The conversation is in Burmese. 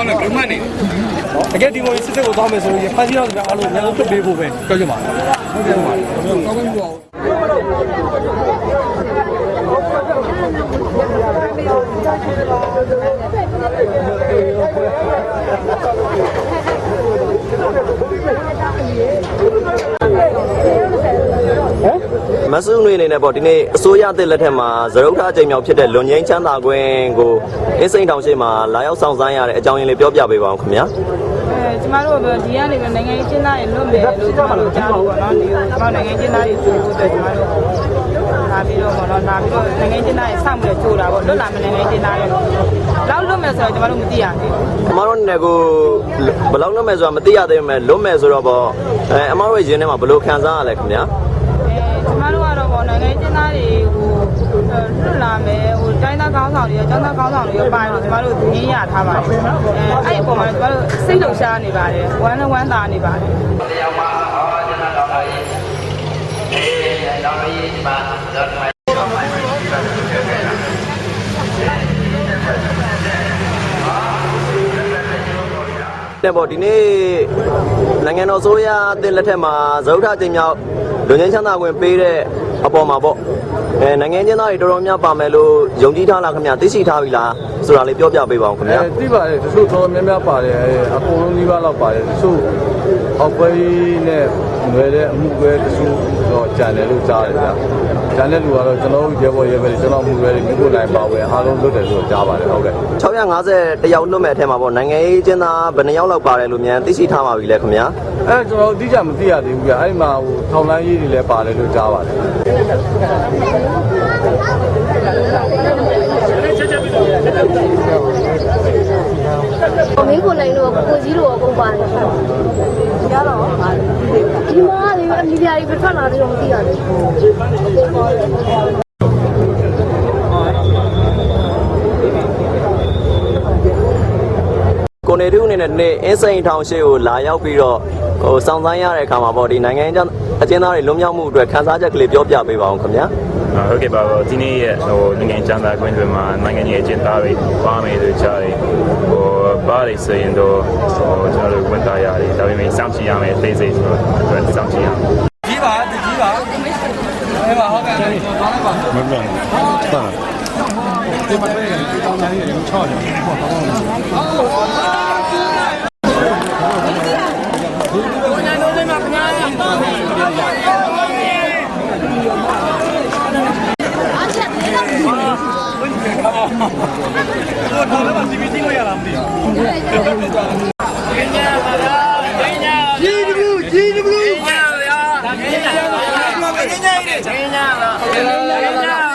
င်းနဲ့ဘယ်မှနေတကယ်ဒီမိုစစ်စစ်ကိုသွားမယ်ဆိုရင်ဖန်စီတော့ကျွန်တော်အားလုံးညာလုံးပြပေးဖို့ပဲပြောချင်ပါတယ်ဟုတ်ကဲ့ပါကောင်းကောင်းပါ မဆုနွေအနေနဲ့ပေါ့ဒီနေ့အစိုးရအစ်လက်ထက်မှာဇရုတ်ထအချိန်မြောက်ဖြစ်တဲ့လွန်ငင်းချမ်းသာခွင့်ကိုအင်းစိန်တောင်ရှိမှာလာရောက်ဆောင်ဆိုင်ရတဲ့အကြောင်းရင်းလေးပြောပြပေးပါအောင်ခင်ဗျာအဲကျမတို့ကဒီကနေပဲနိုင်ငံရေးကျင်းသားတွေလွတ်မယ်လို့ကျမတို့ကြားလို့ပေါ့နော်ဒီကျမနိုင်ငံရေးကျင်းသားတွေဆိုလို့အတွက်ကျမတို့လာပြီးတော့ပေါ့နော်လာပြီးတော့နိုင်ငံရေးကျင်းသားတွေစောင့်ပြီးတော့ကြိုးတာပေါ့လွတ်လာမယ်နိုင်ငံရေးကျင်းသားတွေလောက်လွတ်မယ်ဆိုတော့ကျမတို့မသိရဘူးအမတို့အနေနဲ့ကိုဘယ်လောက်လွတ်မယ်ဆိုတာမသိရသေးပေမဲ့လွတ်မယ်ဆိုတော့ပေါ့အဲအမတို့ရဲ့ရင်းထဲမှာဘယ်လိုခံစားရလဲခင်ဗျာအဲကျမတို့ကတော့ပေါ့နိုင်ငံရေးကျင်းသားတွေကိုလွတ်လာမယ်ဟိုတိုင်းသားကောင်းဆောင်တွေရောကျော င်းသားကောင်းဆောင်တွေရောပါတယ်လို့ကျမတို့သိရထားပါတယ်အဲအဲ့ဒီပုံမှာကျမတို့စိတ်လှုပ်ရှားနေပါတယ်ဝမ်းနဲ့ဝမ်းသာနေပါတယ်တရားမှာဟောကျွန်တော်တော်ပါရေးအေးတော်ပါရေးဒီမှာတော်ပါရေးတဲ့ပေါ့ဒီနေ့နိုင်ငံတော်အစိုးရအသစ်လက်ထက်မှာဇရုတ်ထအချိန်မြောက်လွန်ငင်းချမ်းသာခွင့်ပေးတဲ့ အပေါ်မှာပေါ့အဲနိုင်ငံချင်းသားတွေတော်တော်များပါမယ်လို့ယုံကြည်ထားလားခင်ဗျာသိရှိထားပြီလားဆိုတာလေးပြောပြပေးပါအောင်ခင်ဗျာအဲသိပါတယ်တချို့တော်များများပါတယ်အကုန်လုံးကြီးပါတော့ပါတယ်တချို့အောက်ပွဲနဲ့ ငွေတဲ့အမှုပဲတချို့တော့ကြံတယ်လို့ကြားတယ်ဗျာကြံတဲ့လူကတော့ကျွန်တော်တို့ရဲဘော်ရဲဘက်ကျွန်တော်မှုပဲမြို့ကိုနိုင်ပါဝင်အားလုံးလွတ်တယ်လို့ကြားပါတယ်ဟုတ်ကဲ့650တယောက်လွတ်မဲ့အထက်မှာပေါ့နိုင်ငံရေးချင်းသားဘယ်နှယောက်လောက်ပါတယ်လို့မြန်သိရှိထားပါပြီလဲခင်ဗျာအဲကျွန်တော်အတိအကျမသိရသေးဘူးဗျအဲ့ဒီမှာဟိုထောင်လိုင်းကြီးတွေလည်းပါတယ်လို့ကြားပါတယ်။မင်းကိုနိုင်တော့ကိုကြီးတော့ကုန်ပါတယ်။ရတော့ ဒီမှာလေအမီဒီယာတွေထွက်လာတယ်တော့မသိရဘူးကိုနေတူအနေနဲ့ဒီနေ့အင်းစိန်ထောင်ရှိကိုလာရောက်ပြီးတော့ဟိုစောင့်ဆိုင်းရတဲ့အခါမှာပေါ့ဒီနိုင်ငံချင်းအချင်းသားတွေလွတ်မြောက်မှုအတွက်ခန်းစားချက်ကလေးပြောပြပေးပါအောင်ခင်ဗျာအာဟုတ်ကဲ့ပါတော့ဒီနေ့ရဲ့ဟိုနိုင်ငံချမ်းသာခွင့်တွေမှာနိုင်ငံရေးအကျဉ်းသားတွေပါမယ်လို့ကြားတယ်ဟို ပါလိဆိုရင်တော့ဟိုကျွန်တော်တို့ဝန်သားရတယ်ဒါပေမဲ့စောင့်ကြည့်ရမယ်သိစိတ်ဆိုတော့အတွက်စောင့်ကြည့်ရမယ်ကြီးပါကြီးပါအဲပါဟုတ်ကဲ့သွားလိုက်ပါမပြန်တာဒီမှာပဲတောင်းနေတယ်ချော့တယ်ဟောတော့ ငင်းညာလား